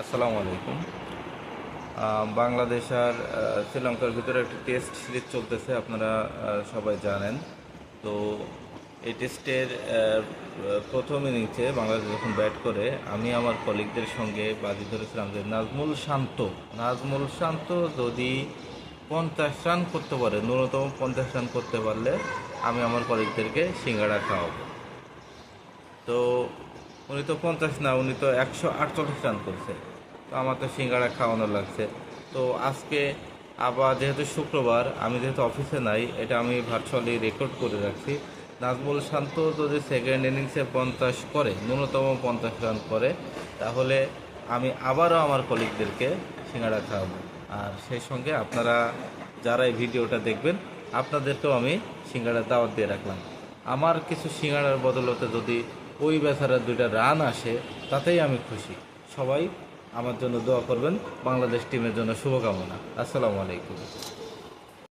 আসসালামু আলাইকুম। বাংলাদেশ আর শ্রীলঙ্কার ভিতরে একটি টেস্ট সিরিজ চলতেছে, আপনারা সবাই জানেন। তো এই টেস্টের প্রথম ইনিংসে বাংলাদেশ যখন ব্যাট করে, আমি আমার কলিগদের সঙ্গে বাজি ধরেছিলাম যে, নাজমুল শান্ত নাজমুল শান্ত যদি পঞ্চাশ রান করতে পারে, ন্যূনতম পঞ্চাশ রান করতে পারলে আমি আমার কলিগদেরকে সিঙ্গাড়া খাওয়াবো। তো উনি তো পঞ্চাশ না, উনি তো একশো আটচল্লিশ রান করছে। তো আমার তো সিঙ্গাড়া খাওয়ানো লাগছে। তো আজকে আবার যেহেতু শুক্রবার, আমি যেহেতু অফিসে নাই, এটা আমি ভার্চুয়ালি রেকর্ড করে রাখছি। নাজমুল শান্ত যদি সেকেন্ড ইনিংসে পঞ্চাশ করে, ন্যূনতম পঞ্চাশ রান করে, তাহলে আমি আবারও আমার কলিগদেরকে সিঙ্গাড়া খাওয়াবো। আর সেই সঙ্গে আপনারা যারা এই ভিডিওটা দেখবেন, আপনাদেরকেও আমি সিঙ্গাড়া দাওয়াত দিয়ে রাখলাম। আমার কিছু সিঙ্গাড়ার বদলতে যদি ওই বেচারা দুইটা রান আসে, তাতেই আমি খুশি। সবাই আমার জন্য দোয়া করবেন, বাংলাদেশ টিমের জন্য শুভকামনা। আসসালামু আলাইকুম।